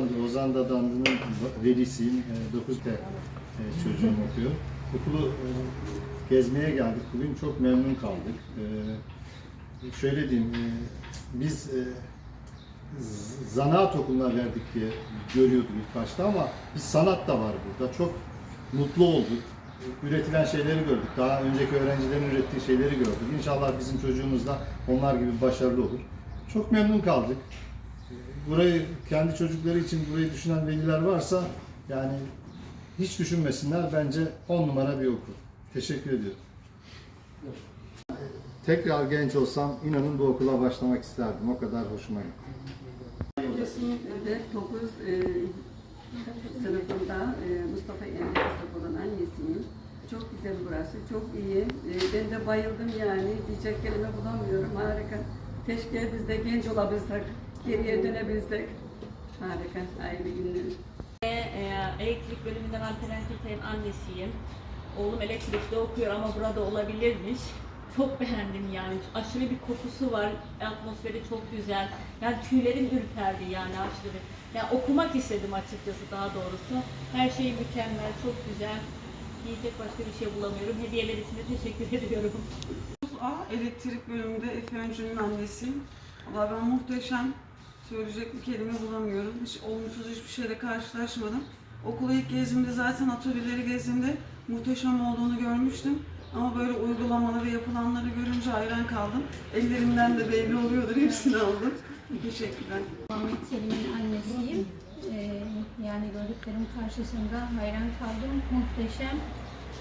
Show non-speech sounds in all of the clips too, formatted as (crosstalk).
Dadandı, Ozan Dadandı'nın velisiyim. 9 e, çocuğum okuyor. Okulu e, gezmeye geldik bugün. Çok memnun kaldık. E, şöyle diyeyim, e, biz e, zanaat okuluna verdik diye görüyorduk ilk başta ama bir sanat da var burada. Çok mutlu olduk. Üretilen şeyleri gördük. Daha önceki öğrencilerin ürettiği şeyleri gördük. İnşallah bizim çocuğumuz da onlar gibi başarılı olur. Çok memnun kaldık. Burayı kendi çocukları için burayı düşünen veliler varsa yani hiç düşünmesinler. Bence on numara bir okul. Teşekkür ediyorum. Tekrar genç olsam inanın bu okula başlamak isterdim. O kadar hoşuma gitti. Kesinlikle 9 e, sınıfında e, Mustafa Emre Mustafa'nın annesiyim. Çok güzel burası, çok iyi. E, ben de bayıldım yani. Diyecek kelime bulamıyorum. Harika. Keşke biz de genç olabilsek, geriye dönebilsek. Harika. Hayırlı günler. Ee, elektrik bölümünden Alperen Kırtay'ın annesiyim. Oğlum elektrikte okuyor ama burada olabilirmiş. Çok beğendim yani. Aşırı bir kokusu var. Atmosferi çok güzel. Yani tüylerim ürperdi yani aşırı. Yani okumak istedim açıkçası daha doğrusu. Her şey mükemmel, çok güzel. Diyecek başka bir şey bulamıyorum. Hediyeler için de teşekkür (laughs) ediyorum. A elektrik bölümünde Efe Öncü'nün annesiyim. Valla ben muhteşem söyleyecek bir kelime bulamıyorum. Hiç olumsuz hiçbir şeyle karşılaşmadım. Okulu ilk gezdiğimde zaten atölyeleri gezdiğimde muhteşem olduğunu görmüştüm. Ama böyle uygulamaları yapılanları görünce hayran kaldım. Ellerimden de belli oluyordur. Hepsini aldım. Teşekkürler. Muhammed Selim'in annesiyim. Ee, yani gördüklerim karşısında hayran kaldım. Muhteşem.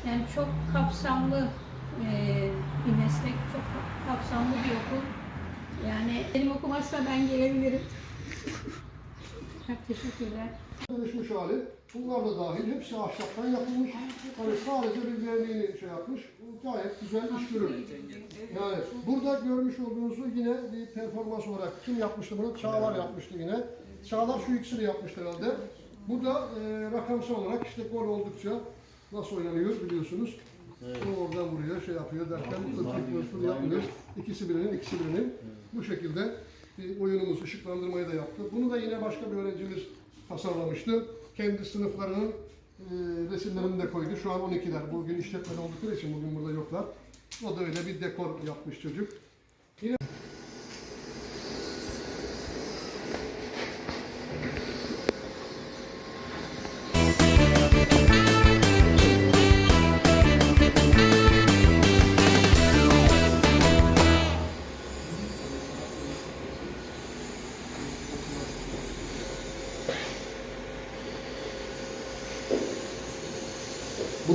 Yani çok kapsamlı e, bir meslek, çok kapsamlı bir okul. Yani benim okumazsa ben gelebilirim. çok teşekkürler. Dönüşmüş hali. Bunlar da dahil. Hepsi ahşaptan yapılmış. Hani sadece bir verniğini şey yapmış. Bu Gayet güzel iş görür. Yani burada görmüş olduğunuzu yine bir performans olarak kim yapmıştı bunu? Çağlar yapmıştı yine. Çağlar şu ikisini yapmıştı herhalde. Bu da e, rakamsal olarak işte gol oldukça nasıl oynanıyor biliyorsunuz. O oradan vuruyor, şey yapıyor derken mırklık yapmıyor. İkisi birinin, ikisi birinin. Bu şekilde bir oyunumuz, ışıklandırmayı da yaptı. Bunu da yine başka bir öğrencimiz tasarlamıştı. Kendi sınıflarının e, resimlerini de koydu. Şu an 12'ler. Bugün işletmede oldukları için bugün burada yoklar. O da öyle bir dekor yapmış çocuk.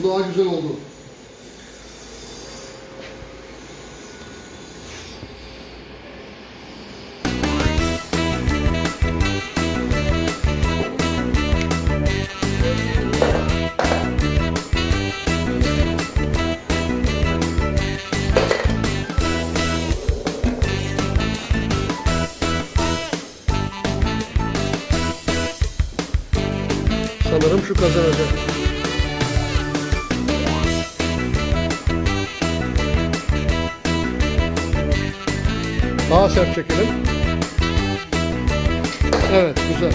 Daha güzel oldu. Sanırım şu kazanacak. Daha sert çekelim. Evet, güzel.